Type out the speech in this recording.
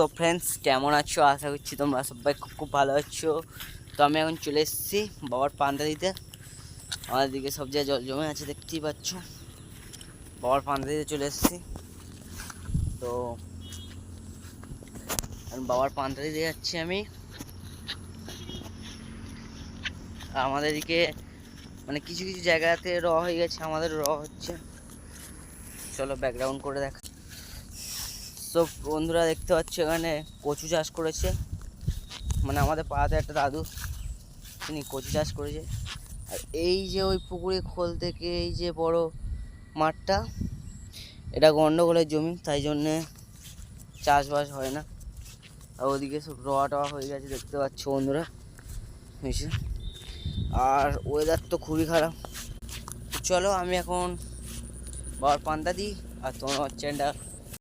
So friends কেমন আছো? আশা করছি তোমরা সবাই খুব খুব ভালো আছো। তো আমি এখন চলে এসেছি বাবার পান্তা দিতে। আমাদের দিকে সব জায়গায় জল জমে আছে, দেখতেই পাচ্ছ। বাবার পান্তা দিতে চলে এসেছি। তো বাবার পান্তা দিতে যাচ্ছি আমি। আমাদের এদিকে মানে কিছু কিছু জায়গাতে র হয়ে গেছে, আমাদের র হচ্ছে। চলো ব্যাকগ্রাউন্ড করে দেখা সব বন্ধুরা দেখতে পাচ্ছ এখানে কচু চাষ করেছে। মানে আমাদের পাড়াতে একটা দাদু, তিনি কচু চাষ করেছে। আর এই যে ওই পুকুরে খোল থেকে এই যে বড় মাঠটা, এটা গন্ডগোলের জমি, তাই জন্যে চাষবাস হয় না। আর ওদিকে সব রোয়া টোয়া হয়ে গেছে, দেখতে পাচ্ছ বন্ধুরা। হয়েছে আর ওয়েদার তো খুবই খারাপ। চলো আমি এখন বাবার পান্তা দিই, আর তোমার চ্যানেলটা